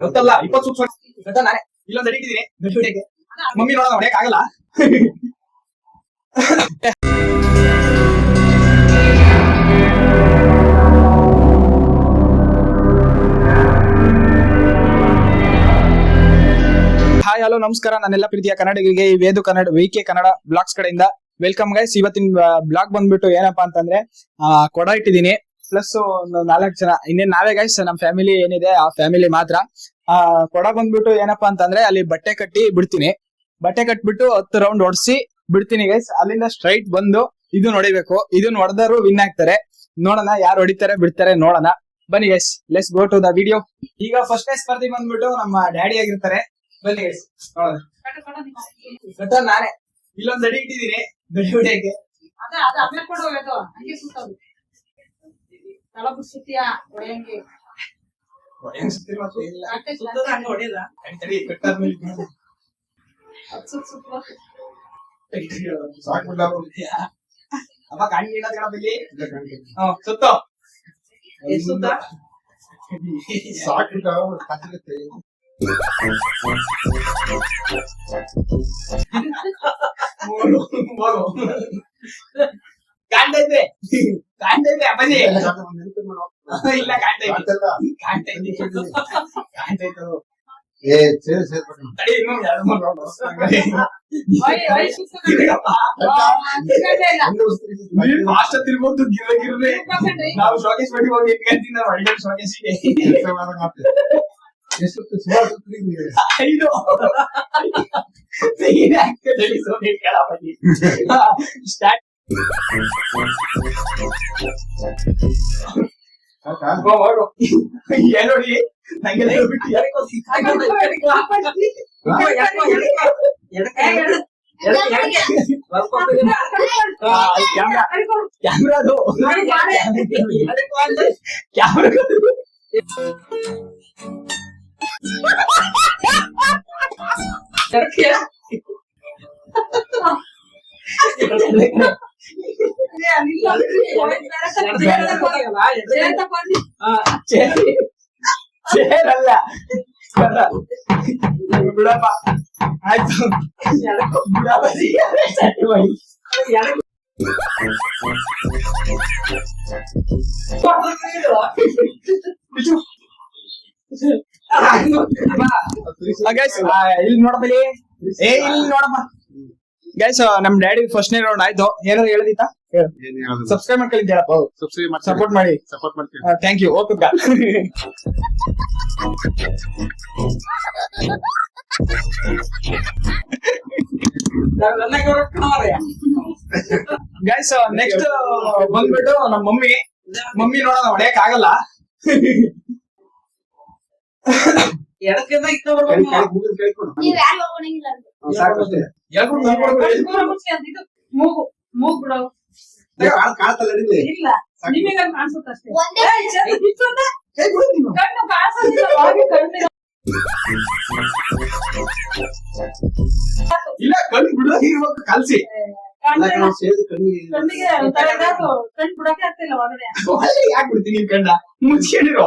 ಗೊತ್ತಲ್ಲ ಇಪ್ಪತ್ತು ಸೂಕ್ಷ್ಮ ಗೊತ್ತಾ ನಾನೇ. ಇಲ್ಲೊಂದು ಅಡಿಟಿದ್ದೀನಿ ದೊಡ್ಡ ಹೊಡಿಯಕ್ಕೆ ಮಮ್ಮಿ ನೋಡೋಣ ಹೊಡೆಯಕ್ ಆಗಲ್ಲ ಹಾಯ್ ಹಲೋ ನಮಸ್ಕಾರ. ನಾನೆಲ್ಲ ಪ್ರೀತಿಯ ಕನ್ನಡಿಗರಿಗೆ ಈ ವೇದು ಕನ್ನಡ ಕೆ ಕನ್ನಡ ಬ್ಲಾಗ್ಸ್ ಕಡೆಯಿಂದ. ವೆಲ್ಕಮ್ ಗೈಸ್ ಇವತ್ತಿನ ಬ್ಲಾಗ್ ಬಂದ್ಬಿಟ್ಟು ಏನಪ್ಪಾ ಅಂತಂದ್ರೆ ಆ, ಕೊಡ ಇಟ್ಟಿದ್ದೀನಿ. ಪ್ಲಸ್ ಒಂದು ನಾಲ್ಕು ಜನ, ಇನ್ನೇನ್ ನಾವೇ ಗೈಸ್ ನಮ್ ಫ್ಯಾಮಿಲಿ ಏನಿದೆ, ಆ ಫ್ಯಾಮಿಲಿ ಮಾತ್ರ. ಆ, ಕೊಡ ಬಂದ್ಬಿಟ್ಟು ಏನಪ್ಪಾ ಅಂತಂದ್ರೆ, ಅಲ್ಲಿ ಬಟ್ಟೆ ಕಟ್ಟಿ ಬಿಡ್ತೀನಿ. ಬಟ್ಟೆ ಕಟ್ಬಿಟ್ಟು ಹತ್ತು ರೌಂಡ್ ಹೊಡ್ಸಿ ಬಿಡ್ತೀನಿ ಗೈಸ್ ಅಲ್ಲಿಂದ ಸ್ಟ್ರೈಟ್ ಬಂದು ಇದನ್ನ ಹೊಡಿಬೇಕು ಇದನ್ನ ಹೊಡೆದರು ವಿನ್ ಆಗ್ತಾರೆ. ನೋಡೋಣ ಯಾರು ಹೊಡಿತಾರೆ, ಬಿಡ್ತಾರೆ, ನೋಡೋಣ. ಬನ್ನಿ guys let's go to the video ಈಗ ಫಸ್ಟ್ನೇ ಸ್ಪರ್ಧೆ ಬಂದ್ಬಿಟ್ಟು ನಮ್ಮ ಡ್ಯಾಡಿ ಆಗಿರ್ತಾರೆ. ಬನ್ನಿ ಗೈಸ್ ನೋಡೋಣ. ನಾನೇ. ಇಲ್ಲೊಂದು ಅಡಿ ಇಟ್ಟಿದ್ದೀನಿ. ದೊಡ್ಡ ಹೊಡೆಯಕ್ಕೆ ಅದ ಅದ ಆಮೇಲೆ ಕೊಡು ಅದು ಹಂಗೆ ಸುತ್ತದು ತಳ ಬಿಡ್ಸುತ್ತೀಯ ಹೊಡೆಯಂಗೆ ಹೊಡೆಯಂಗ್ ಸುತ್ತಿರೋ ಇಲ್ಲಿ. ಎಷ್ಟ್. ಕಾಣ್ತೈತೆ ಕಾಣ್ತೈತೆ ಅಪ್ಪಾಜಿ ಇಲ್ಲ. ಕಾಣ್ತೈತೆ ಕಾಣ್ತೈತೆ ಕಾಣ್ತೈತೆ ತಡಿ ಇನ್ನೂ ಎರಡು ಮೂರು ಇಲ್ಲ. ನೀನ್ ಆಗ್ ತಿರ್ಗೋದು ಗಿರ್ರೆ ಗಿರ್ರೆ. ನಾವು ಶೋಕೇಶ್ ಬಡಿ ಹೋಗಿ ಇಟ್ಕೊಂತೀನಿ ನಾವು ಅಡಿಗೆ ಶೋಕೇಶಿಗೆ ಐದು. actually ಸೋನೆ ಕೇಳಪ್ಪಾಜಿ. Start. ಹೋಗು, ಹೋಗು. ಏನ್ ನೋಡಿ ನಂಗೆಲ್ಲ ಹೇಳ್ಬಿಟ್ಟು ಎಡಕ್ಕೆ ಹೋಗಿ. ಅಪ್ಪಾಜಿ. ಆ, ಅದು ಕ್ಯಾಮ್ರಾ ಕ್ಯಾಮ್ರಾ ಸೇರಲ್ಲ ಬಿಡಪ್ಪ ಆಯ್ತು ಬಿಡಪ್ಪ ಇಲ್ಲಿ ನೋಡಪ್ಪ ಇಲ್ಲಿ ಏ ಇಲ್ಲಿ ನೋಡಪ್ಪ ಗೈಸ್ ನಮ್ ಡ್ಯಾಡಿ ಫಸ್ಟ್ನೇ ರೌಂಡ್ ಆಯ್ತು. ಏನಾದ್ರು ಹೇಳದಿತ್ತ? ಸಬ್ಸ್ಕ್ರೈಬ್ ಮಾಡಿ. ಸಪೋರ್ಟ್ ಮಾಡಿ ಸಪೋರ್ಟ್ ಮಾಡ್ತೀವಿ thank you okay guys next ಬಂದ್ಬಿಟ್ಟು ನಮ್ಮ ಮಮ್ಮಿ. ಮಮ್ಮಿ ನೋಡೋಣ ಹೊಡೆಯಕ್ ಆಗಲ್ಲ ನೀವು ಯಾರು ಹೋಗೋಣ ಅಂತ. ಎಲ್ರು ಮೂಗು ಮೂಗು ಬಿಡು ಇಲ್ಲ. ನಿಮಗೆ ಕಾಣಿಸುತ್ತೆ ಅಷ್ಟೇ. ಕಣ್ಣು ಕಾಣಿಸೋದಿಲ್ಲ ಒಳಗೆ ಕಣ್ಣು ಇಲ್ಲ ಕಣ್ಣು ಬಿಡೋಕೆ ಇರ್ಬೇಕು ಕಲ್ಸಿ. ಕಣ್ಣಿಗೆ ಕಣ್ಣು ಬಿಡಕ್ಕೆ ಆಗ್ತಿಲ್ಲ ಒಳಗಡೆ. ಯಾಕೆ ಬಿಡ್ತೀನಿ ಕಂಡ ಕಣ್ಣ? ಮುಚ್ಕೊಂಡಿರೋ.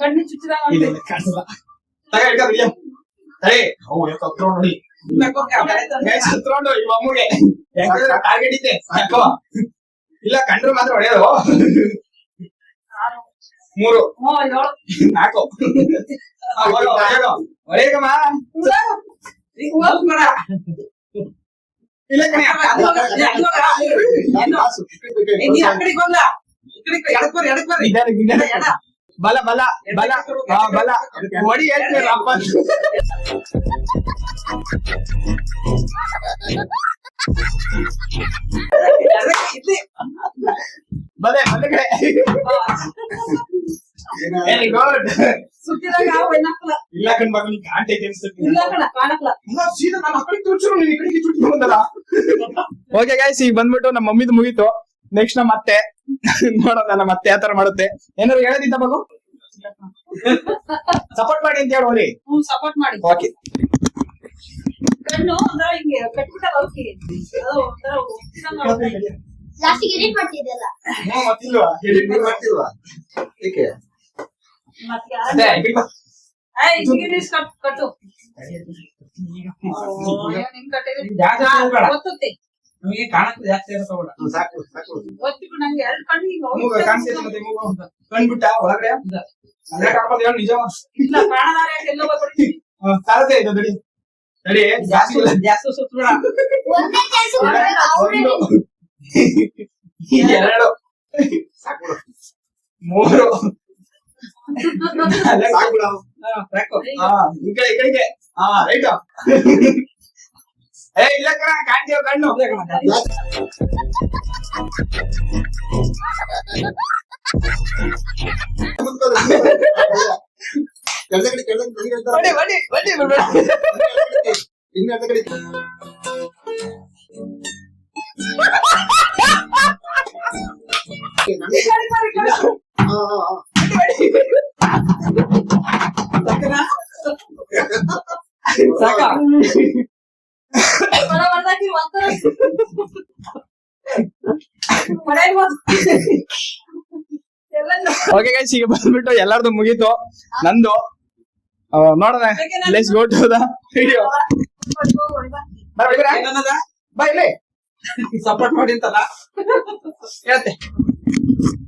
ಕಣ್ಣು ನೋಡಿ. ಯಾಕಂದ್ರೆ ಟಾರ್ಗೆಟ್ ಇದೆ ಇಲ್ಲ ಕಂಡ್ರು ಮಾತ್ರ ಹೊಡೆಯೋದು ಮೂರು ನಾಲ್ಕು ಆ, ಹೊಡೆಯೋ, ಹೊಡೆಯೋ. ಹೊಡೆಯಕಮ್ಮ. ಇಲ್ಲ ಕಣೆ, ನಿಧಾನ, ನಿಧಾನ. ಬಲ ಬಲ ಬಲ ಆ, ಬಲ ಹೊಡಿ ಹೇಳ್ತೀರ ಅಪ್ಪ ಬಲೆ ಬಲೆ ಕಡೆ ವೆರಿ ಗುಡ್ ಸುತ್ತಿದಾಗ ಯಾವ ಏನಾಗಲ್ಲ ಇಲ್ಲ ಕಣ್ ಮಗ ನೀನ್ ಕಾಂಟೈತೆ ಅನ್ಸುತ್ತೆ ಇಲ್ಲ ಕಣ ಕಾಣಕ್ಲ ಇಲ್ಲ, ಸೀದಾ ನಾನು ಆ ಕಡೆ ತೋರ್ಸಿರು ನೀನ್ ಈ ಕಡೆಗೆ ಚುಟ್ಟಿ ಬಂದಲ್ಲ ಓಕೆ ಗಾಯ್ಸ್ ಈಗ ಬಂದ್ಬಿಟ್ಟು ನಮ್ಮ ಮಮ್ಮಿದು ಮುಗೀತು. ನೆಕ್ಸ್ಟ್ ನಮ್ಮ ಮತ್ತೆ ನೋಡೋಣ ನಮ್ಮ ಮತ್ತೆ ಯಾವ ತರ ಮಾಡುತ್ತೆ. ಏನಾದ್ರು ಹೇಳೋದಿದ್ದ ಮಗು? ಸಪೋರ್ಟ್ ಮಾಡಿ ಅಂತ ಹೇಳಿ ಸಪೋರ್ಟ್ ಮಾಡಿ. ಓಕೆ ಕಣ್ಣು ಒಂಥರ ಹಿಂಗೆ. ಲಾಸ್ಟಿಗೆ ಎಡಿಟ್ ಮಾಡ್ತಿದ್ದಲ್ಲ ಮತ್ತಿಲ್ವಾ ಹೇಳಿ ಮಾಡ್ತಿಲ್ವಾ? ಏಕೆ? ಮತ್ತೆ ಯಾರು- ಕಟ್ಟು. ನಮಗೆ ಕಾಣಕ್ಕೆ ಜಾಸ್ತಿ ಬೇಡ ಹ್ಮ್, ಸಾಕು ಸಾಕು. ಒತ್ತಿಗೂ ನಂಗೆ ಎರಡು ಕಣ್ಣು ಹೋಗ್ತಾ ಕಾಣಿಸ್ತೈತೆ ಮತ್ತೆ ಮೂಗು ಕಣ್ಬಿಟ್ಟ ಒಳಗಡೆ? ಅಲ್ಲೇ ಕರ್ಕೊಂಡು ಹೇಳು ನಿಜ? ಇಲ್ಲ ಪ್ರಾಣದಾರ ಎಲ್ಲೋ ಹೋಗ್ಬಿಡ್ತೀನಿ ಸಾರದೆ ಇದು ನಡಿ ನಡಿ ಜಾಸ್ತಿ ಇಲ್ಲ. ಜಾಸ್ತಿ ಸುತ್ತಬೇಡ ಒಂದೇ ಎರಡು. ಸಾಕು. ಬಿಡು. ಮೂರು ಸಾಕು. ಈ ಕಡೆ ಈ ಕಡೆಗೆ. ಹಾ ರೈಟ್ ಏ ಇಲ್ಲ ಕಣ ಓಕೆ ಗೈಸ್ ಈಗ ಬಂದ್ಬಿಟ್ಟು ಎಲ್ಲಾರ್ದು ಮುಗೀತು. ನಂದು. ಆ, ನೋಡೋಣ. Let's go to the video bye ಇಲ್ಲಿ. ಸಪೋರ್ಟ್ ಮಾಡಿ ಅಂತಲ್ಲ. ಹೇಳುತ್ತೆ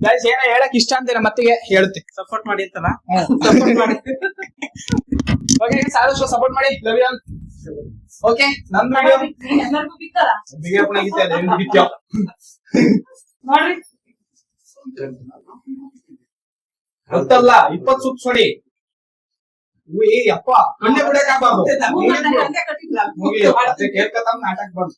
ಗೈಸ್ ಏನೋ ಹೇಳಕ್ ಇಷ್ಟ ಅಂತ ನಮ್ಮ ಮತ್ತಿಗೆ ಹೇಳುತ್ತೆ. ಸಪೋರ್ಟ್ ಮಾಡಿ ಅಂತಲ್ಲ ಸಪೋರ್ಟ್ ಮಾಡಿ. ಓಕೆ ಆದಷ್ಟು ಸಪೋರ್ಟ್ ಮಾಡಿ. ಲವ್ ಯು ಓಕೆ ನನ್ ವಿಡಿಯೋ ಎಲ್ಲರಿಗೂ ಗೀತೆ ಅಲ್ಲ ಹೆಂಗ್ ಬಿತ್ಯೋ ನೋಡ್ರಿ. ಗೊತ್ತಲ್ಲ ಇಪ್ಪತ್ ಸುತ್ ಸೊಡಿ. ಉಯ್ ಅಪ್ಪ ಕಣ್ಣೆ ಬಿಡಕ್ ಆಗ್ಬಾರ್ದು. ಮತ್ತೆ ಕೇಳ್ಕತ್ತ ನಾಟಕ ಬಂದು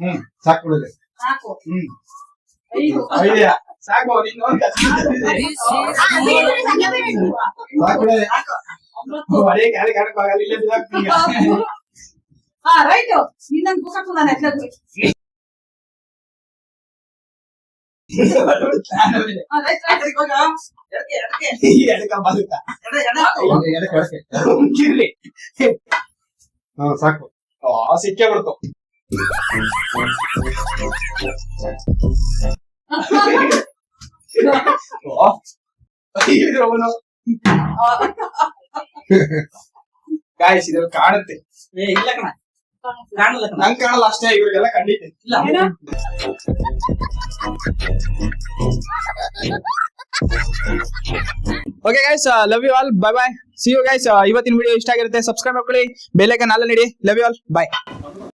ಹ್ಮ್ ಸಾಕು ಬಿಡುದು ಹ್ಮ್. ಸಾಕು ನೀನು. ಸಾಕು ರೈಟ್. ಒಂಬತ್ತು ಅದೇ ಗಾಡಿ ಗಾಡಿ ಸಾಕು ಆ ಸಿಕ್ಕೇ ಬಿಡ್ತು ಓ ಇದು ಅವನು ಗಾಯಸ್ ಇದ್ರಲ್ಲಿ ಕಾಣುತ್ತೆ ಏ ಇಲ್ಲ ಕಣ ಕಾಣಲ್ಲ ಕಣ ನಂಗ್ ಕಾಣಲ್ಲ ಅಷ್ಟೇ ಇವ್ರಿಗೆಲ್ಲ ಖಂಡಿತ ಇಲ್ಲ okay guys love you all bye bye see you guys ಇವತ್ತಿನ ವಿಡಿಯೋ ಇಷ್ಟ ಆಗಿರುತ್ತೆ ಸಬ್ಸ್ಕ್ರೈಬ್ ಮಾಡ್ಕೊಳ್ಳಿ. ಬೆಲ್ಲೈಕನ್ ಅಲ್ಲ ನೀಡಿ ಲವ್ ಯು ಆಲ್ ಬಾಯ್